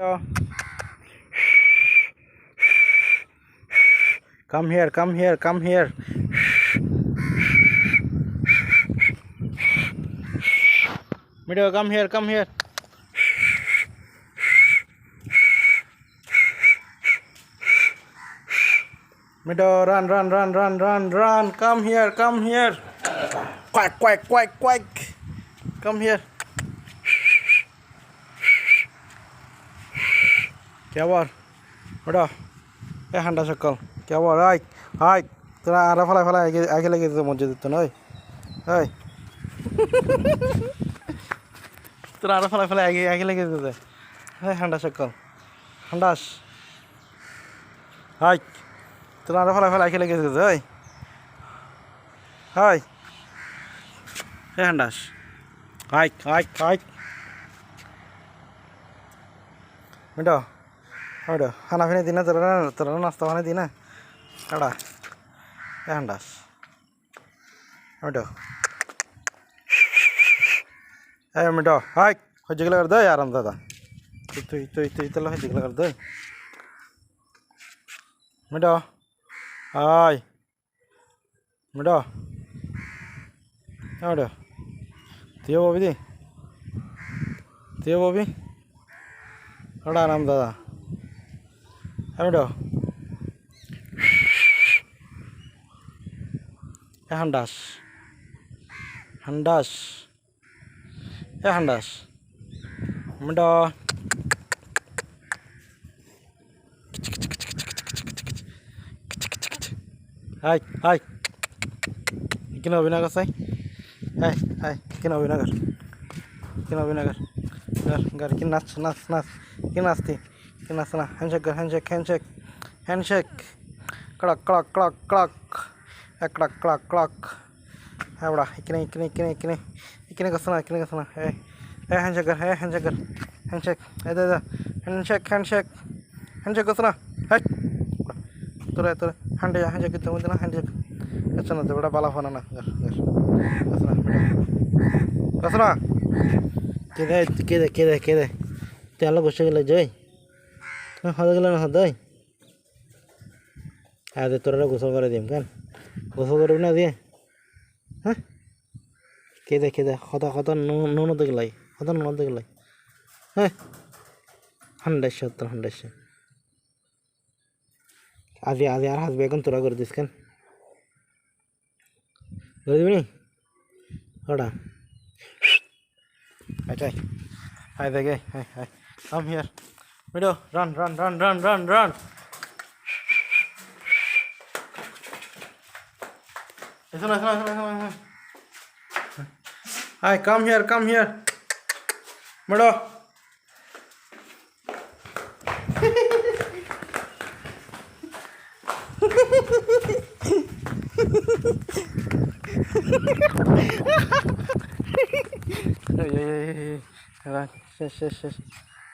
Come here, come here, come here. Mido, come here, come here. Mido, run, run, run, run, run, run. Come here, come here. Quack, quack, quack, quack. Come here. কে ওটা এ হান্ডা সকাল কে I I তোরা আরা ফেলা ফেলা আগে লেগে যেত মজা দিত না ওই তোরা আরা ফেলা ফেলা আগে আগে লেগে যেত হ্যাঁ হান্ডা সকাল হান্ডাস হাই তোরা আরা ফেলা ফেলা আগে লেগে যেত ওই হাই হ্যাঁ হান্ডাস হাইক হাইক হাইক মেটা Ada, anak ini dina terus terus nasta mana dina, ada, ya hendas, ada, eh mito, hai, kau jaga kerja ya ram dada, itu itu itu itu lah jaga kerja, mito, hai, mito, ada, tiap babi Ayo Ya handas. Handas. Ya handas. Mudo. Hai, hai. Ikin অভিনয় করছে high high কিন অভিনয় কর কিন অভিনয় কর কর কর কি নাচ নাচ নাচ কি নাচতি কি নাচ না হ্যান্ডশেক হ্যান্ডশেক হ্যান্ডশেক হ্যান্ডশেক কড়ক কড়ক কড়ক কড়ক কড়ক কড়ক কড়ক হ্যাঁ বড়া ইকিনে ইকিনে ইকিনে ইকিনে ইকিনে করছে না ইকিনে করছে না হ্যাঁ হ্যাঁ হ্যান্ডশেক হ্যাঁ হ্যান্ডশেক হ্যান্ডশেক এই দে হ্যান্ডশেক হ্যান্ডশেক হ্যান্ডশেক করছে না হ্যাঁ তোরা তোরা হ্যান্ডে হ্যান্ডশেক করতে মধ্যে না হ্যান্ডশেক করছে না তো বড়া বালা ফোনা না করছে না না কেদে কেদে কেদে কেদে তেল বসে গেলে যাই হতে গেলে না হতে আরে তোরা গোসল করে দিম, কেন? গোসল করবি না দিয়ে? হ্যাঁ? কেদে কেদে হতা হতা নুন হতে গেলাই হতা নুন হতে গেলাই হ্যাঁ? হান্ড্রেডশো তোর হান্ড্রেডশো আদি আদি আর হাসবে, এখন তোরা করে দিস, কেন? করে দিবি ওটা। আচ্ছা হাই দেখে hi hi come here Rido, run, run, run, run, run, run. Listen, listen, listen, listen. Hi, come here, come here. Mido. yeah, yeah, yeah, yeah. Run. Yes, yes, yes.